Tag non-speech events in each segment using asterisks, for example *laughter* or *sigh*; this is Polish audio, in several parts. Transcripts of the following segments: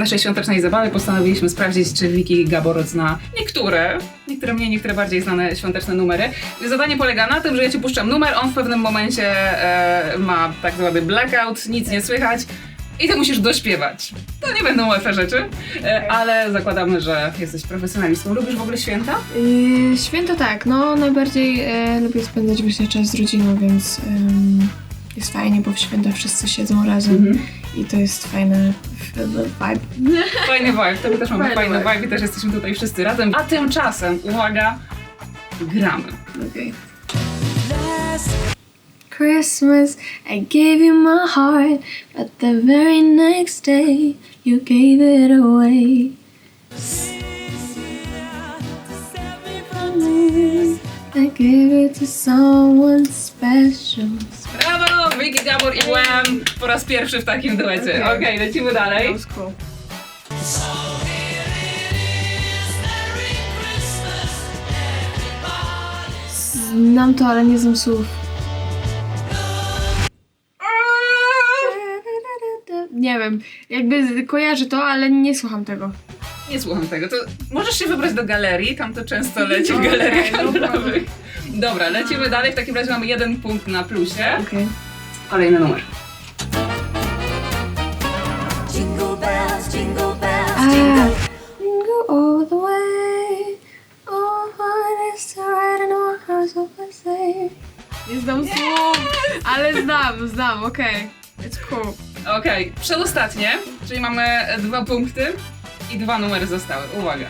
naszej świątecznej zabawy postanowiliśmy sprawdzić, czy Wiki Gabor zna niektóre, niektóre mniej, niektóre bardziej znane świąteczne numery. Zadanie polega na tym, że ja ci puszczam numer, on w pewnym momencie e, ma tak zwany blackout, nic nie słychać. I ty musisz dośpiewać. To nie będą łatwe rzeczy, e, ale zakładamy, że jesteś profesjonalistą. Lubisz w ogóle święta? Yy, święto tak, no najbardziej e, lubię spędzać właśnie czas z rodziną, więc ym, jest fajnie, bo w święta wszyscy siedzą razem Mhm. I to jest fajny vibe. *laughs* Fajny vibe, to my też mamy Fajny fajny vibe. vibe i też jesteśmy tutaj wszyscy razem. A tymczasem, uwaga, gramy. Okay. Christmas, I gave you my heart, but the very next day you gave it away. I gave it to someone special. Brawo! Wiki Gabor i! Po raz pierwszy w takim duecie. Okej, lecimy dalej. Znam to, ale nie znam słów. Nie wiem, jakby kojarzę to, ale nie słucham tego. Nie słucham tego. To możesz się wybrać do galerii, tam to często leci w Okej, galeriach no handlowych. Dobra, lecimy dalej. W takim razie mamy jeden punkt na plusie. Okej. Kolejny numer. Jingle bells, jingle bells, jingle go all the way. Fun is to ride in a horse open sleigh. Nie znam słów, ale znam, znam, okej. It's cool. Okej, przedostatnie, czyli mamy dwa punkty i dwa numery zostały. Uwaga.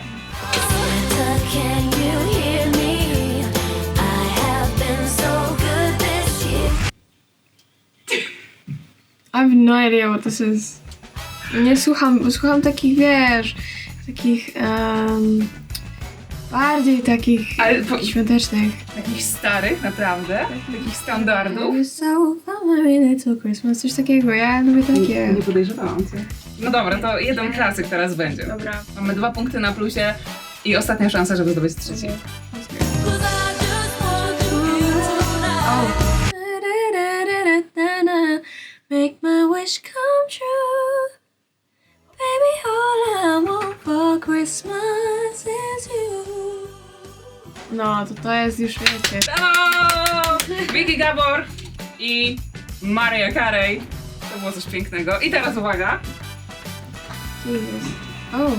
I have been so good this year. I have no idea what this is. Nie słucham, słucham takich, wiesz, takich, um, bardziej takich Ale po- świątecznych. Takich starych, naprawdę, takich standardów. So really to Christmas, coś takiego, ja lubię takie. Nie podejrzewałam cię. No dobra, to jeden klasyk teraz będzie. Dobra. Mamy dwa punkty na plusie i ostatnia szansa, żeby zdobyć trzeci. Oh. Make my wish come true. Baby, all I want for Christmas is you. No, to to jest już wiecie. Brawo! Vicky Gabor i Maria Carey. To było coś pięknego. I teraz uwaga, Jesus. Oh.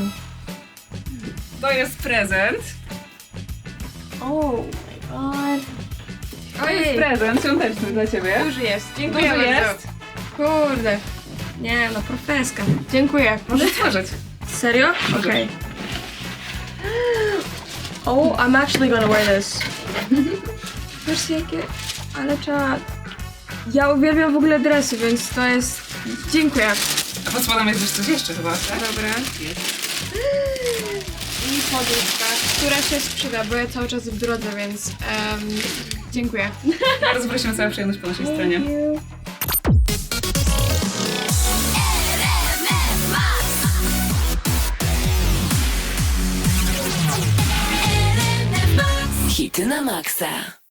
to jest prezent. Oh my god. To jest Ojej. prezent świąteczny dla ciebie. Duży jest. Dziękuję bardzo. jest. Kurde. Nie no, profeska. Dziękuję. Możesz tworzyć. Serio? Okej. Oh, I'm actually gonna wear this. *laughs* Patrzcie jakie... Ale czad. Ja uwielbiam w ogóle dresy, więc to jest... Dziękuję. A pod spodem jest jeszcze coś jeszcze chyba, tak? Dobra. I poduszka, która się sprzyda, bo ja cały czas w drodze, więc... em, dziękuję. *laughs* Bardzo prosimy całą przyjemność po naszej stronie. Hity na maksa.